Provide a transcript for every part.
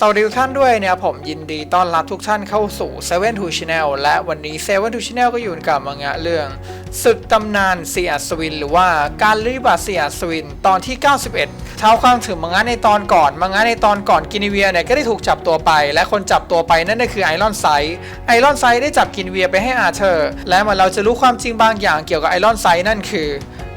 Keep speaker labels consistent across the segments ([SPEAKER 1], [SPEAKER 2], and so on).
[SPEAKER 1] สวัสดีทุกท่านด้วยเนี่ยผมยินดีต้อนรับทุกท่านเข้าสู่7 to Channel และวันนี้7 to Channel ก็อยู่กับมังงะเรื่องศึกตำนานเสียอัศวิน หรือว่าการลิบาเสียอัศวิน ตอนที่ 91 เท้าความถึงมังงะในตอนก่อนมังงะในตอนก่อนกินิเวียเนี่ยก็ได้ถูกจับตัวไป และคนจับตัวไปนั่นก็คือไอรอนไซด์ไอรอนไซด์ได้จับกินเวียไปให้อาเธอร์ และเมื่อเราจะรู้ความจริงบางอย่างเกี่ยวกับไอรอนไซด์นั่นคือ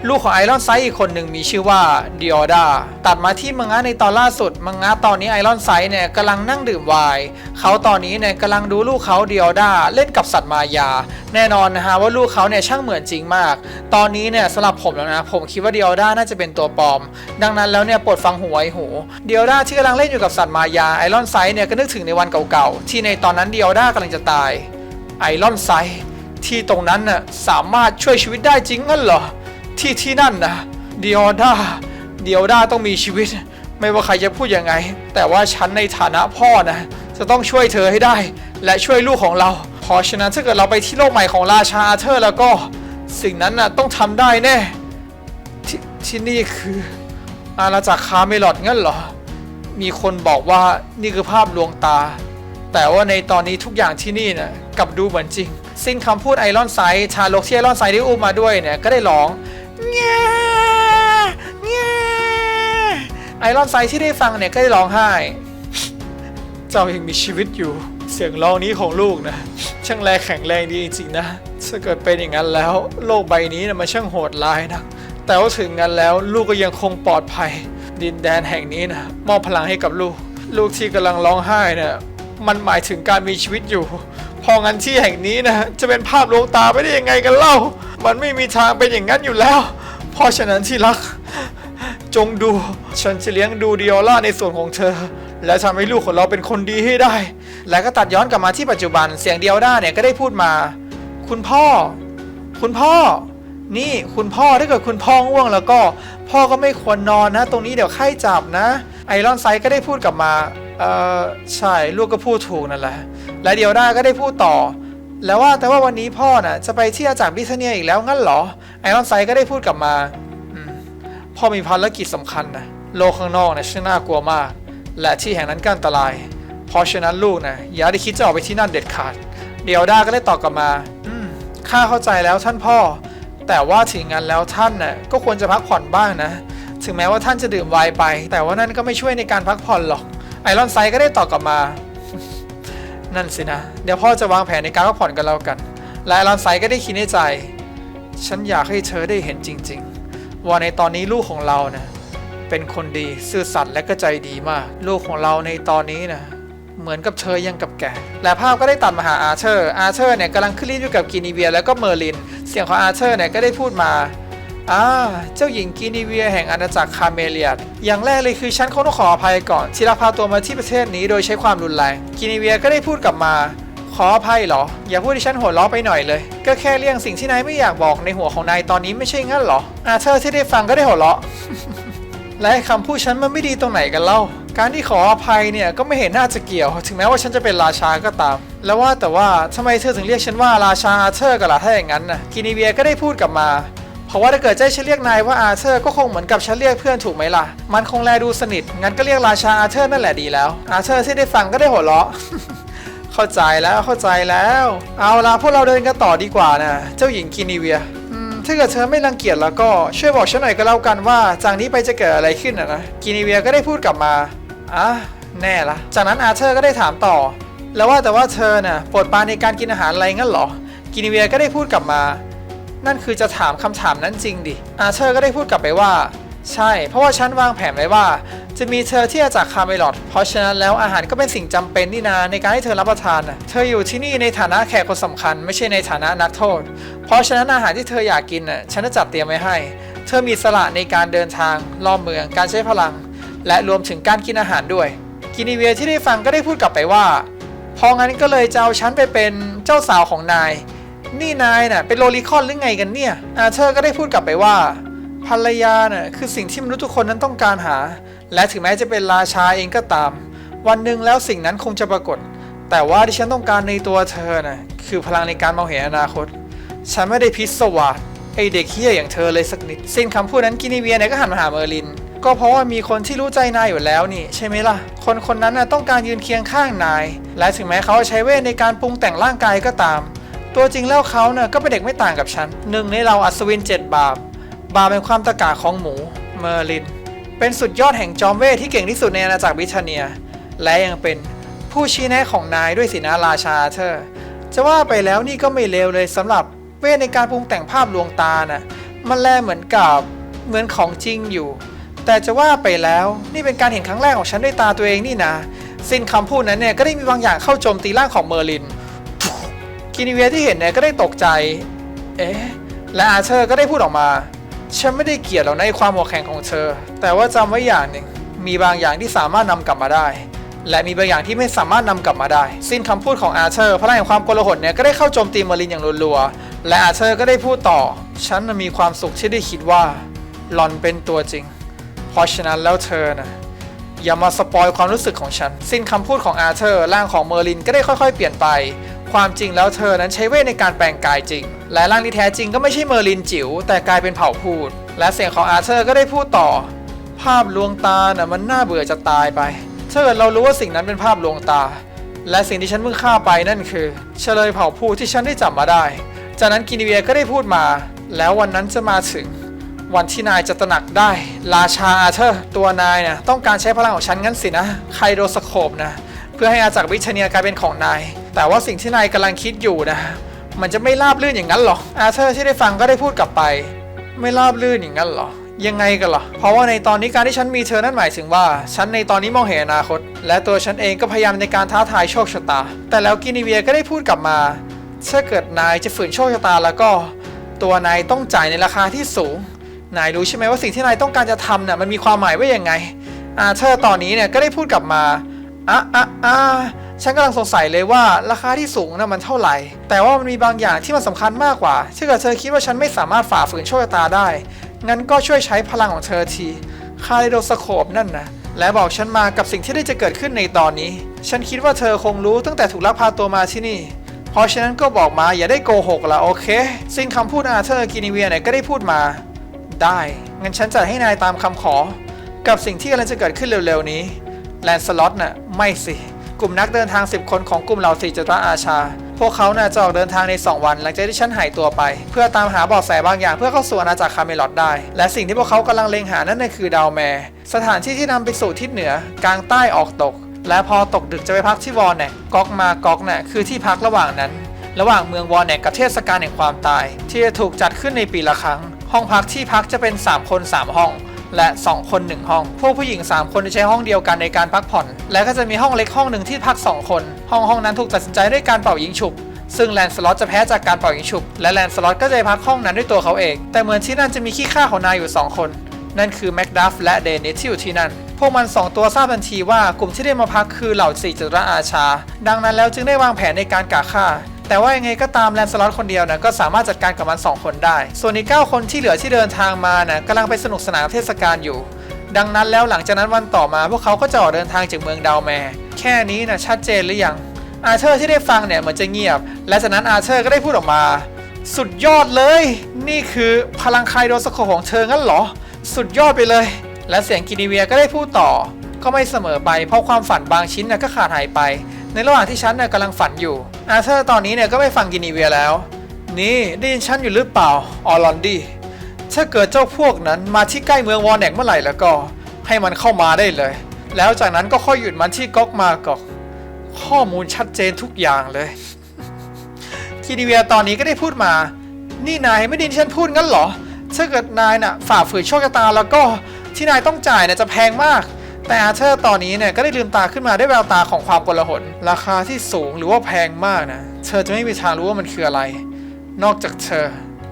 [SPEAKER 1] ลูกของไอรอนไซด์อีกคนหนึ่งมีชื่อว่าดิออดาตัดมาที่มังงะในตอนล่าสุด มังงะตอนนี้ไอรอนไซด์เนี่ยกำลังนั่งดื่มไวน์เขาตอนนี้เนี่ยกำลังดูลูกเขาดิออดาเล่นกับสัตว์มายา แน่นอนนะฮะว่าลูกเขาเนี่ยช่างเหมือนจริงมาก ตอนนี้เนี่ยสำหรับผมแล้วนะผมคิดว่าดิออดาน่าจะเป็นตัวปลอม ดังนั้นแล้วเนี่ยโปรดฟังหูไว้หูดิออดาที่กำลังเล่นอยู่กับสัตว์มายาไอรอนไซด์เนี่ยก็นึกถึงในวันเก่าๆที่ในตอนนั้นดิออดากำลังจะตายไอรอนไซด์ที่ตรงนั้นน่ะสามารถช่วยชีวิตได้จริงงั้นเหรอ ที่ที่นั่นนะเดียด้าเดียด้าต้องมีชีวิต ไม่ว่าใครจะพูดยังไง แต่ว่าฉันในฐานะพ่อนะ จะต้องช่วยเธอให้ได้ และช่วยลูกของเราเพราะฉะนั้นถ้าเกิดเราไปที่โลกใหม่ของราชาอาเธอร์แล้วก็สิ่งนั้นน่ะต้องทำได้แน่ทที่นี่คืออาณาจักรคาเมลอดงั้นเหรอ มีคนบอกว่านี่คือภาพลวงตา แต่ว่าในตอนนี้ทุกอย่างที่นี่น่ะกลับดูเหมือนจริง สิ้นคำพูดไอรอนไซด์ชาลกที่ไอรอนไซด์ได้อุ้มมาด้วยเนี่ยก็ได้ร้อง แง่แง่ไอรอนไซที่ได้ฟังเนี่ยก็ได้ร้องไห้ เจ้ายังมีชีวิตอยู่ เสียงร้องนี้ของลูกนะ ช่างแลแข็งแรงดีจริงๆนะถ้าเกิดเป็นอย่างนั้นแล้ว โลกใบนี้นะมันช่างโหดร้ายนะแต่ว่าถึงงั้นแล้วลูกก็ยังคงปลอดภัย ดินแดนแห่งนี้นะมอบพลังให้กับลูก ลูกที่กำลังร้องไห้นี่ยมันหมายถึงการมีชีวิตอยู่ พองั้นที่แห่งนี้นะจะเป็นภาพลวงตาไปได้ยังไงกันเล่า มันไม่มีทางเป็นอย่างนั้นอยู่แล้ว เพราะฉะนั้นที่รัก จงดู ฉันจะเลี้ยงดูดิออล่าในส่วนของเธอ และทำให้ลูกของเราเป็นคนดีให้ได้ แล้วก็ตัดย้อนกลับมาที่ปัจจุบันเสียงเดียวด้าเนี่ยก็ได้พูดมา คุณพ่อ คุณพ่อ นี่คุณพ่อถ้าเกิดคุณพ่อง่วงแล้วก็ พ่อก็ไม่ควรนอนนะ ตรงนี้เดี๋ยวไข้จับนะ ไอรอนไซก็ได้พูดกลับมาเออใช่ลูกก็พูดถูกนั่นแหละ และเดียวด้าก็ได้พูดต่อ แล้วว่าแต่ว่าวันนี้พ่อน่ะจะไปที่อาจารย์บิทเนียอีกแล้วงั้นเหรอ ไอรอนไซก็ได้พูดกลับมาอพ่อมีภารกิจสำคัญนะโลกข้างนอกนะช่างน่ากลัวมาก และที่แห่งนั้นก็อันตราย เพราะฉะนั้นลูกนะอย่าได้คิดจะออกไปที่นั่นเด็ดขาด เดียวด้าก็ได้ตอบกลับมา อืมข้าเข้าใจแล้วท่านพ่อ แต่ว่าถึงงั้นแล้วท่านน่ะก็ควรจะพักผ่อนบ้างนะ ถึงแม้ว่าท่านจะดื่มไวน์ไป แต่ว่านั่นก็ไม่ช่วยในการพักผ่อนหรอก ไอรอนไซก็ได้ตอบกลับมา นั่นสินะ เดี๋ยวพ่อจะวางแผนในการพักผ่อนกันแล้วกัน และอรอนไซก็ได้คิดในใจ ฉันอยากให้เธอได้เห็นจริง ๆ ว่าในตอนนี้ลูกของเรานะเป็นคนดีซื่อสัตย์และก็ใจดีมาก ลูกของเราในตอนนี้นะเหมือนกับเธอยังกับแก และภาพก็ได้ตัดมาหาอาเธอร์ อาเธอร์เนี่ยกำลังขึ้นรีดอยู่กับกินีเวียแล้วก็เมอร์ลิน เสียงของอาเธอร์เนี่ยก็ได้พูดมา อ่าเจ้าหญิงกินีเวียแห่งอาณาจักรคาเมเลียด อย่างแรกเลยคือฉันคงต้องขออภัยก่อนที่เราพาตัวมาที่ประเทศนี้โดยใช้ความรุนแรง กินีเวียก็ได้พูดกลับมา ขออภัยเหรอ อย่าพูดที่ฉันหัวล้อไปหน่อยเลย ก็แค่เรื่องสิ่งที่นายไม่อยากบอกในหัวของนายตอนนี้ไม่ใช่งั้นเหรอ อาเธอร์ที่ได้ฟังก็ได้หัวเราะและคำพูดฉันมันไม่ดีตรงไหนกันเล่า การที่ขออภัยเนี่ยก็ไม่เห็นน่าจะเกี่ยว ถึงแม้ว่าฉันจะเป็นราชาก็ตาม แล้วว่าแต่ว่าทำไมเธอถึงเรียกฉันว่าราชาอาเธอร์กันล่ะถ้าอย่างนั้นนะกินีเวียก็ได้พูดกลับมา เพราะว่าถ้าเกิดเจ้ฉันเรียกนายว่าอาเธอร์ก็คงเหมือนกับฉันเรียกเพื่อนถูกไหมล่ะ มันคงแลดูสนิท งั้นก็เรียกราชาอาเธอร์นั่นแหละดีแล้ว อาเธอร์ที่ได้ฟังก็ได้หัวเราะเข้าใจแล้วเข้าใจแล้ว เอาละพวกเราเดินกันต่อดีกว่านะ เจ้าหญิงกินีเวียถ้าเกิดเธอไม่รังเกียจแล้วก็ช่วยบอกฉันหน่อยก็แล้วกันว่าจากนี้ไปจะเกิดอะไรขึ้นนะนะกินีเวียก็ได้พูดกลับมาอะแน่ละจากนั้นอาเธอร์ก็ได้ถามต่อ แล้วว่าแต่ว่าเธอน่ะปรดปานในการกินอาหารอะไรงั้นเหรอ กินีเวียก็ได้พูดกลับมา นั่นคือจะถามคำถามนั้นจริงดิ อาเธอร์ก็ได้พูดกลับไปว่า ใช่ เพราะว่าฉันวางแผนไว้ว่า จะมีเธอที่จะจากคาเมลอดเพราะฉะนั้นแล้วอาหารก็เป็นสิ่งจำเป็นนี่นาในการให้เธอรับประทานน่ะเธออยู่ที่นี่ในฐานะแขกคนสำคัญ ไม่ใช่ในฐานะนักโทษ เพราะฉะนั้นอาหารที่เธออยากกินน่ะฉันจะจัดเตรียมไว้ให้ เธอมีสละในการเดินทางรอบเมืองการใช้พลัง และรวมถึงการกินอาหารด้วย กินีเวียที่ได้ฟังก็ได้พูดกลับไปว่าพราะงั้นก็เลยจะเอาฉันไปเป็นเจ้าสาวของนาย นี่นายน่ะเป็นโลลิคอนหรือไงกันเนี่ย อาเธอร์ก็ได้พูดกลับไปว่า ภรรยาน่ะคือสิ่งที่มนุษย์ทุกคนนั้นต้องการหา และถึงแม้จะเป็นราชาเองก็ตาม วันหนึ่งแล้วสิ่งนั้นคงจะปรากฏ แต่ว่าที่ฉันต้องการในตัวเธอน่ะคือพลังในการมองเห็นอนาคต ฉันไม่ได้พิศวาสไอเด็กเฮี้ยอย่างเธอเลยสักนิด สิ้นคำพูดนั้นกินิเวียเนี่ยก็หันมาหาเมอร์ลิน ก็เพราะว่ามีคนที่รู้ใจนายอยู่แล้วนี่ ใช่ไหมล่ะ คนคนนั้นน่ะต้องการยืนเคียงข้างนาย และถึงแม้เขาจะใช้เวทในการปรุงแต่งร่างกายก็ตาม ตัวจริงแล้วเขาเน่ะก็เป็นเด็กไม่ต่างกับฉันหนึ่งในเราอัศวินเจ็ดบาปบาปเป็นความตะกาของหมูเมอร์ลิน เป็นสุดยอดแห่งจอมเวทที่เก่งที่สุดในอาณาจักรบริเทเนีย และยังเป็นผู้ชี้แนะของนายด้วยสินะราชาเธอ จะว่าไปแล้วนี่ก็ไม่เลวเลยสำหรับเวทในการปรุงแต่งภาพลวงตาน่ะมันแลเหมือนกับเหมือนของจริงอยู่ แต่จะว่าไปแล้วนี่เป็นการเห็นครั้งแรกของฉันด้วยตาตัวเองนี่นะ สิ้นคำพูดนั้นเนี่ยก็ได้มีบางอย่างเข้าโจมตีร่างของเมอร์ลิน กินิเวียที่เห็นเนี่ยก็ได้ตกใจ เอ๊ะ และอาเธอร์ก็ได้พูดออกมา ฉันไม่ได้เกลียดหรอกในความหัวแข็งของเธอ แต่ว่าจำไว้อย่างหนึ่ง มีบางอย่างที่สามารถนำกลับมาได้ และมีบางอย่างที่ไม่สามารถนำกลับมาได้ สิ้นคำพูดของอาเธอร์พลังแห่งความโกลาหลเนี่ยก็ได้เข้าโจมตีเมอร์ลินอย่างรัวๆ และอาเธอร์ก็ได้พูดต่อ ฉันมีความสุขที่ได้คิดว่าหลอนเป็นตัวจริง เพราะฉะนั้นแล้วเธอนะอย่ามาสปอยความรู้สึกของฉัน สิ้นคำพูดของอาเธอร์ร่างของเมอร์ลินก็ได้ค่อยๆ เปลี่ยนไป ความจริงแล้วเธอนั้นใช้เวทในการแปลงกายจริง และร่างที่แท้จริงก็ไม่ใช่เมอร์ลินจิ๋วแต่กลายเป็นเผ่าพูด และเสียงของอาเธอร์ก็ได้พูดต่อ ภาพลวงตาน่ะมันน่าเบื่อจะตายไปถ้าเกิดเรารู้ว่าสิ่งนั้นเป็นภาพลวงตา และสิ่งที่ฉันเพิ่งฆ่าไปนั่นคือ เฉลยเผ่าพูดที่ฉันได้จับมาได้ จากนั้นกินิเวียก็ได้พูดมา แล้ววันนั้นจะมาถึง วันที่นายจะตระหนักได้ ราชาอาเธอร์ ตัวนายเนี่ยต้องการใช้พลังของฉันงั้นสินะไคโดสโคปนะ เพื่อให้อาจักวิชเนียกลายเป็นของนาย แต่ว่าสิ่งที่นายกำลังคิดอยู่นะ มันจะไม่ราบลื่นอย่างนั้นหรออาเธอร์ที่ได้ฟังก็ได้พูดกลับไป ไม่ราบลื่นอย่างนั้นหรอยังไงกันหรอเพราะว่าในตอนนี้การที่ฉันมีเธอนั่นหมายถึงว่า ฉันในตอนนี้มองเห็นอนาคต และตัวฉันเองก็พยายามในการท้าทายโชคชะตา แต่แล้วกินิเวียก็ได้พูดกลับมา ถ้าเกิดนายจะฝืนโชคชะตาแล้วก็ ตัวนายต้องจ่ายในราคาที่สูง นายรู้ใช่ไหมว่าสิ่งที่นายต้องการจะทำเนี่ยมันมีความหมายว่ายังไงอาเธอร์ตอนนี้เนี่ยก็ได้พูดกลับมาอะอะอะ ฉันกำลังสงสัยเลยว่าราคาที่สูงน่ะมันเท่าไหร่ แต่ว่ามันมีบางอย่างที่มันสำคัญมากกว่าถ้าเกิดเธอคิดว่าฉันไม่สามารถฝ่าฝืนโชคชะตาได้ งั้นก็ช่วยใช้พลังของเธอทีคาลิโดสโคปนั่นนะและบอกฉันมากับสิ่งที่ได้จะเกิดขึ้นในตอนนี้ ฉันคิดว่าเธอคงรู้ตั้งแต่ถูกลักพาตัวมาที่นี่ เพราะฉะนั้นก็บอกมาอย่าได้โกหกละโอเค สิ้นคำพูดอาเธอร์กินิเวียเนี่ยก็ได้พูดมา ได้ งั้นฉันจะให้นายตามคำขอ กับสิ่งที่กำลังจะเกิดขึ้นเร็วๆนี้ แลนสล็อตน่ะไม่สิ กลุ่มนักเดินทาง 10 คนของกลุ่มเหล่าสีจัตราอาชา พวกเขาน่ะจะออกเดินทางใน 2 วัน หลังจากที่ฉันหายตัวไป เพื่อตามหาเบาะแสบางอย่างเพื่อเข้าสู่อาณาจักรคาเมลอดได้ และสิ่งที่พวกเขากำลังเล็งหานั่นก็คือดาวแมร์สถานที่ที่นำไปสู่ทิศเหนือกลางใต้ออกตก และพอตกดึกจะไปพักที่วอร์แนกก๊อกมาก๊อกน่ะคือที่พักระหว่างนั้น ระหว่างเมืองวอร์แนกกับเทศกาลแห่งความตาย ที่จะถูกจัดขึ้นในปีละครั้ง ห้องพักที่พักจะเป็น 3 คน 3 ห้อง และ 2 คน 1 ห้อง พวกผู้หญิง 3 คนจะใช้ห้องเดียวกันในการพักผ่อน และก็จะมีห้องเล็กห้องหนึ่งที่พัก 2 คน ห้องห้องนั้นถูกตัดสินใจด้วยการเป่ายิงฉุบซึ่งแลนสล็อตจะแพ้จากการเป่ายิงฉุบ และแลนสล็อตก็จะพักห้องนั้นด้วยตัวเขาเอง แต่เหมือนที่นั่นจะมีขี้ข้าของนายอยู่ 2 คน นั่นคือแม็กดัฟและเดนิสที่อยู่ที่นั่น พวกมัน 2 ตัวทราบทันทีว่ากลุ่มที่ได้มาพักคือเหล่าสี่จัตรอาชา ดังนั้นแล้วจึงได้วางแผนในการกาฆ่า แต่ว่ายังไงก็ตามแลนสล็อตคนเดียวนะก็สามารถจัดการกับมัน 2 คนได้ ส่วนอีก9คนที่เหลือที่เดินทางมานะกำลังไปสนุกสนานเทศกาลอยู่ ดังนั้นแล้วหลังจากนั้นวันต่อมาพวกเขาก็จะออกเดินทางจากเมืองดาวแมร์แค่นี้นะชัดเจนหรือยังอาเธอร์ที่ได้ฟังเนี่ยเหมือนจะเงียบ และจากนั้นอาเธอร์ก็ได้พูดออกมา สุดยอดเลย นี่คือพลังไคโดสโคของเธองั้นเหรอ สุดยอดไปเลย และเสียงกินิเวียก็ได้พูดต่อ ก็ไม่เสมอไปเพราะความฝันบางชิ้นน่ะก็ขาดหายไป ในระหว่างที่ฉันน่ะกำลังฝันอยู่ อาเธอร์ตอนนี้เนี่ยก็ไม่ฟังกินิเวียแล้ว นี่ได้ยินฉันอยู่หรือเปล่า ออลอนดี้ ถ้าเกิดเจ้าพวกนั้นมาที่ใกล้เมืองวอร์แนกเมื่อไหร่แล้วก็ ให้มันเข้ามาได้เลย แล้วจากนั้นก็ค่อยหยุดมันที่ก๊อกมากอกข้อมูลชัดเจนทุกอย่างเลยคีดีเวียตอนนี้ก็ได้พูดมา นี่นายไม่ได้ยินฉันพูดงั้นเหรอ ถ้าเกิดนายน่ะฝ่าฝืนโชคชะตาแล้วก็ที่นายต้องจ่ายเนี่ยจะแพงมาก แต่อาเธอร์ตอนนี้เนี่ยก็ได้ลืมตาขึ้นมาด้วยแววตาของความกลหลราคาที่สูงหรือว่าแพงมากนะ เธอจะไม่มีทางรู้ว่ามันคืออะไร นอกจากเธอ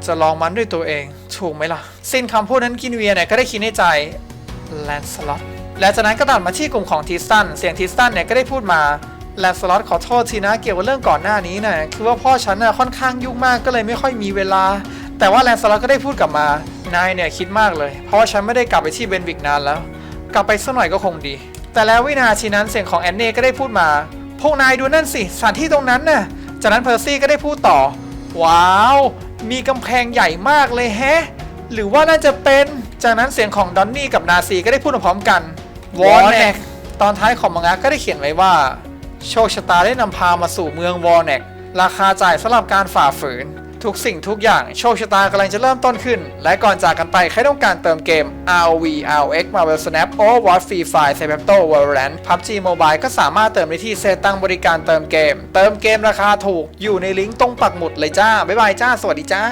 [SPEAKER 1] จะลองมันด้วยตัวเองถูกไหมล่ะ สิ้นคำพูดนั้นกินเวียเนี่ยก็ได้คิดในใจแลนสล็อตและจากนั้นก็ตัดมาที่กลุ่มของทิสตันเสียงทิสตันเนี่ยก็ได้พูดมาแลนสล็อตขอโทษทีนะเกี่ยวกับเรื่องก่อนหน้านี้นะคือว่าพ่อฉันน่ะค่อนข้างยุ่งมากก็เลยไม่ค่อยมีเวลา แต่ว่าแลนสล็อตก็ได้พูดกลับมานายเนี่ยคิดมากเลย เพราะว่าฉันไม่ได้กลับไปที่เบนวิกนานแล้ว กลับไปสักหน่อยก็คงดี แต่แล้ววินาทีนั้นเสียงของแอนเน่ก็ได้พูดมา พวกนายดูนั่นสิสถานที่ตรงนั้นน่ะ จากนั้นเพอร์ซี่ก็ได้พูดต่อ ว้าว มีกำแพงใหญ่มากเลยแฮะ หรือว่าน่าจะเป็น จากนั้นเสียงของดอนนี่กับนาซีก็ได้พูดพร้อมกันวอร์เน็กตอนท้ายของมังงะก็ได้เขียนไว้ว่า โชคชะตาได้นำพามาสู่เมืองวอร์เน็กราคาจ่ายสำหรับการฝ่าฝืน ทุกสิ่งทุกอย่างโชคชะตากำลังจะเริ่มต้นขึ้น และก่อนจากกันไป ใครต้องการเติมเกม ROV RX Marvel Snap Overwatch Free Fire c y b e r t o Valorant PUBG Mobile ก็สามารถเติมได้ที่เซตตั้งบริการเติมเกม เติมเกมราคาถูกอยู่ในลิงก์ตรงปักหมุดเลยจ้า บ๊ายบายจ้า สวัสดีจ้า